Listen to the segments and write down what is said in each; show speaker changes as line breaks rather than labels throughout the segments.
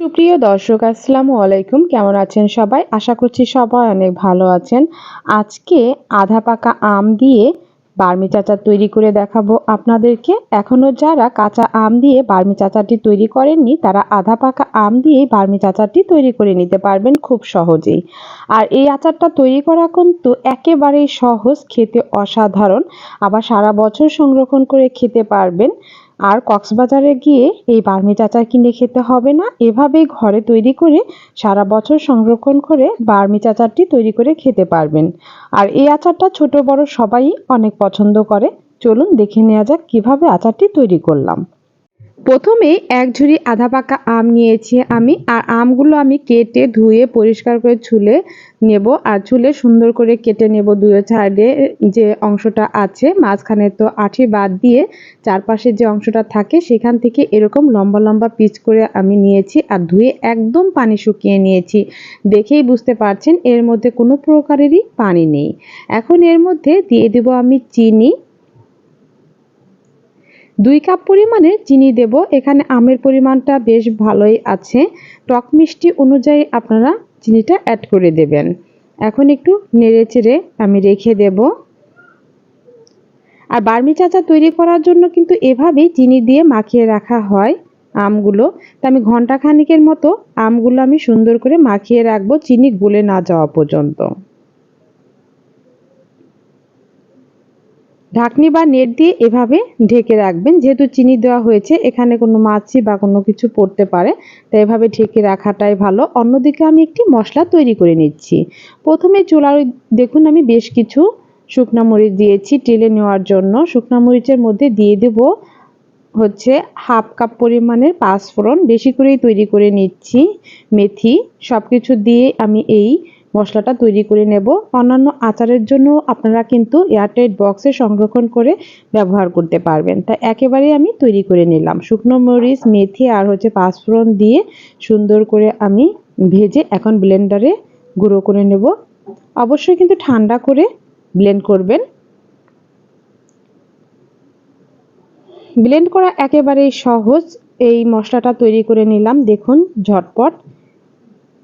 সুপ্রিয় দর্শক, আসসালামু আলাইকুম। কেমন আছেন সবাই? আশা করছি সবাই অনেক ভালো আছেন। আজকে আধা পাকা আম দিয়ে বার্মি চাচার তৈরি করে দেখাবো আপনাদেরকে। এখনও যারা কাঁচা আম দিয়ে বার্মি চাচারটি তৈরি করেননি, তারা আধা পাকা আম দিয়ে বার্মি চাচারটি তৈরি করে নিতে পারবেন খুব সহজেই। আর এই আচারটা তৈরি করা কিন্তু একেবারেই সহজ, খেতে অসাধারণ। আবার সারা বছর সংরক্ষণ করে খেতে পারবেন। আর কক্সবাজারে গিয়ে এই বার্মি চাচার কিনে খেতে হবে না। এভাবেই ঘরে তৈরি করে সারা বছর সংরক্ষণ করে বার্মি চাচারটি তৈরি করে খেতে পারবেন। আর এই আচারটা ছোট বড় সবাই অনেক পছন্দ করে। চলুন দেখে নেওয়া যাক কীভাবে আচারটি তৈরি করলাম। প্রথমে এক ঝুড়ি আধা পাকা আম নিয়েছি আমি, আর আমগুলো আমি কেটে ধুয়ে পরিষ্কার করে ছুলে নেব, আর ছুলে সুন্দর করে কেটে নেব দুয়ে সাইডে যে অংশটা আছে, মাঝখানে তো আঠি বাদ দিয়ে চারপাশে যে অংশটা থাকে সেখান থেকে এরকম লম্বা লম্বা পিচ করে আমি নিয়েছি আর ধুয়ে একদম পানি শুকিয়ে নিয়েছি। দেখেই বুঝতে পারছেন এর মধ্যে কোনো প্রকারেরই পানি নেই। এখন এর মধ্যে দিয়ে দেব আমি চিনি দুই কাপ পরিমাণে চিনি দেব। এখানে আমের পরিমাণটা বেশ ভালোই আছে। টক মিষ্টি অনুযায়ী আপনারা চিনিটা অ্যাড করে দেবেন। এখন একটু নেড়ে চেড়ে আমি রেখে দেব। আর বার্মি চাচা তৈরি করার জন্য কিন্তু এভাবেই চিনি দিয়ে মাখিয়ে রাখা হয় আমগুলো। তা আমি ঘণ্টা খানিকের মতো আমগুলো আমি সুন্দর করে মাখিয়ে রাখব। চিনি গলে না যাওয়া পর্যন্ত। ঢাকনি বা নেট দিয়ে এভাবে ঢেকে রাখবেন। যেহেতু চিনি দেওয়া হয়েছে, এখানে কোনো মাছি বা কোনো কিছু পড়তে পারে, তাই এভাবে ঢেকে রাখাটাই ভালো। অন্যদিকে আমি একটি মশলা তৈরি করে নিচ্ছি। প্রথমে চুলার দেখুন আমি বেশ কিছু শুকনা মরিচ দিয়েছি টেলে নেওয়ার জন্য। শুকনা মরিচের মধ্যে দিয়ে দেব হচ্ছে হাফ কাপ পরিমাণের পাঁচফোড়ন। বেশি করেই তৈরি করে নিচ্ছি মেথি। সব কিছু দিয়ে আমি এই মশলাটা তৈরি করে নেব। অন্যান্য আচারের জন্য আপনারা কিন্তু এয়ারটাইট বক্সে সংরক্ষণ করে ব্যবহার করতে পারবেন। তা একেবারেই আমি তৈরি করে নিলাম। শুকনো মরিচ, মেথি আর হচ্ছে পাঁচফোড়ন দিয়ে সুন্দর করে আমি ভেজে এখন ব্লেন্ডারে গুঁড়ো করে নেব। অবশ্যই কিন্তু ঠান্ডা করে ব্লেন্ড করবেন। ব্লেন্ড করা একেবারেই সহজ। এই মশলাটা তৈরি করে নিলাম। দেখুন, ঝটপট।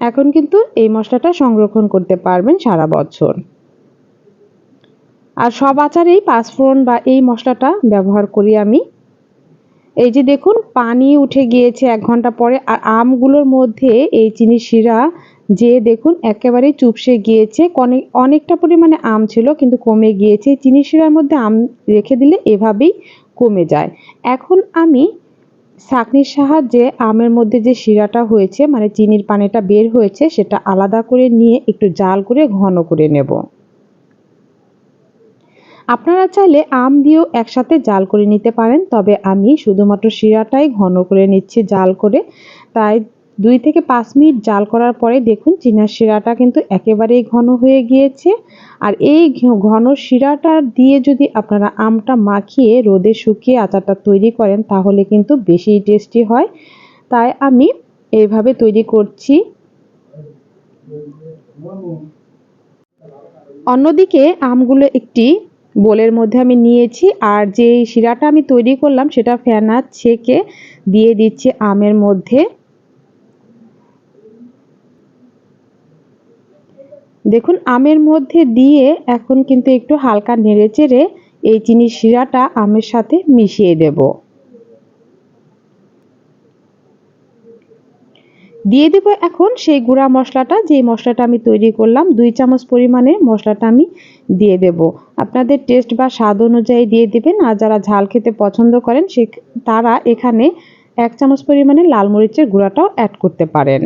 এখন কিন্তু এই মশলাটা সংরক্ষণ করতে পারবেন সারা বছর। আর সব আচারেই পাঁচফোড়ন বা এই মশলাটা ব্যবহার করি আমি। এই যে দেখুন, পানি উঠে গিয়েছে এক ঘণ্টা পরে, আর আমগুলোর মধ্যে এই চিনি শিরা যে দেখুন একেবারেই চুপসে গিয়েছে। অনেকটা পরিমাণে আম ছিল, কিন্তু কমে গিয়েছে। চিনি শিরার মধ্যে আম রেখে দিলে এভাবেই কমে যায়। এখন আমি ছাঁকনির সাহায্যে আমের মধ্যে যে শিরাটা হয়েছে মানে চিনির পানিটা বের হয়েছে, সেটা আলাদা করে নিয়ে একটু জাল করে ঘন করে নেব। আপনারা চাইলে আম দিয়েও একসাথে জাল করে নিতে পারেন, তবে আমি শুধুমাত্র শিরাটাই ঘন করে নিচ্ছি জাল করে। তাই দুই থেকে পাঁচ মিনিট জাল করার পরে দেখুন চিনার শিরাটা কিন্তু একেবারেই ঘন হয়ে গিয়েছে। আর এই ঘন শিরাটা দিয়ে যদি আপনারা আমটা মাখিয়ে রোদে শুকিয়ে আচারটা তৈরি করেন, তাহলে কিন্তু বেশি টেস্টি হয়। তাই আমি এইভাবে তৈরি করছি। অন্যদিকে আমগুলো একটি বোলের মধ্যে আমি নিয়েছি, আর যে শিরাটা আমি তৈরি করলাম, সেটা ফেনা ছেঁকে দিয়ে দিচ্ছি আমের মধ্যে। দেখুন, আমের মধ্যে দিয়ে এখন কিন্তু একটু হালকা নেড়ে চেড়ে এই চিনি শিরাটা আমের সাথে মিশিয়ে দেব। দিয়ে দেব এখন সেই গুঁড়া মশলাটা যে মশলাটা আমি তৈরি করলাম, দুই চামচ পরিমাণে মশলাটা আমি দিয়ে দেব। আপনাদের টেস্ট বা স্বাদ অনুযায়ী দিয়ে দেবেন, আর যারা ঝাল খেতে পছন্দ করেন, সে তারা এখানে এক চামচ পরিমাণে লাল মরিচের গুঁড়াটাও অ্যাড করতে পারেন।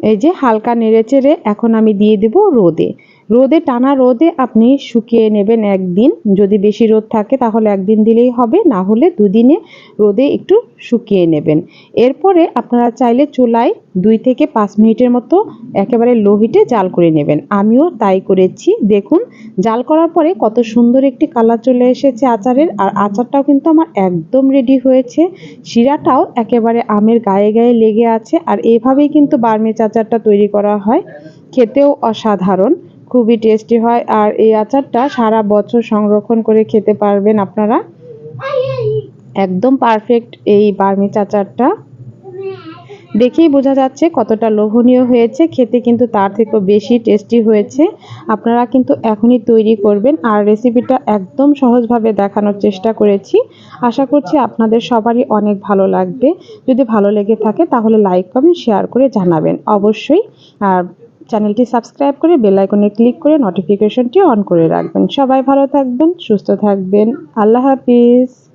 এই যে হালকা নেড়ে চেড়ে এখন আমি দিয়ে দেবো রোদে। রোদে, টানা রোদে আপনি শুকিয়ে নেবেন একদিন। যদি বেশি রোদ থাকে তাহলে একদিন দিলেই হবে, না হলে দুদিনে রোদে একটু শুকিয়ে নেবেন। এরপরে আপনারা চাইলে চুলায় দুই থেকে পাঁচ মিনিটের মতো একেবারে লো হিটে জাল করে নেবেন। আমিও তাই করেছি। দেখুন, জাল করার পরে কত সুন্দর একটি কালার চলে এসেছে আচারের, আর আচারটাও কিন্তু আমার একদম রেডি হয়েছে। শিরাটাও একেবারে আমের গায়ে গায়ে লেগে আছে, আর এভাবেই কিন্তু বার্মিজ আচারটা তৈরি করা হয়। খেতেও অসাধারণ। খুবই টেস্টি হয়। আর এই আচারটা সারা বছর সংরক্ষণ করে খেতে পারবেন আপনারা। একদম পারফেক্ট এই বার্মিজ আচারটা। দেখেই বোঝা যাচ্ছে কতটা লোভনীয় হয়েছে। খেতে কিন্তু তার থেকেও বেশি টেস্টি হয়েছে। আপনারা কিন্তু এখনই তৈরি করবেন। আর রেসিপিটা একদম সহজভাবে দেখানোর চেষ্টা করেছি। আশা করছি আপনাদের সবারই অনেক ভালো লাগবে। যদি ভালো লেগে থাকে তাহলে লাইক কমেন্ট শেয়ার করে জানাবেন অবশ্যই। আর চ্যানেলটি সাবস্ক্রাইব করে বেল আইকনে ক্লিক করে নোটিফিকেশনটি অন করে রাখবেন। সবাই ভালো থাকবেন, সুস্থ থাকবেন। আল্লাহ হাফিজ।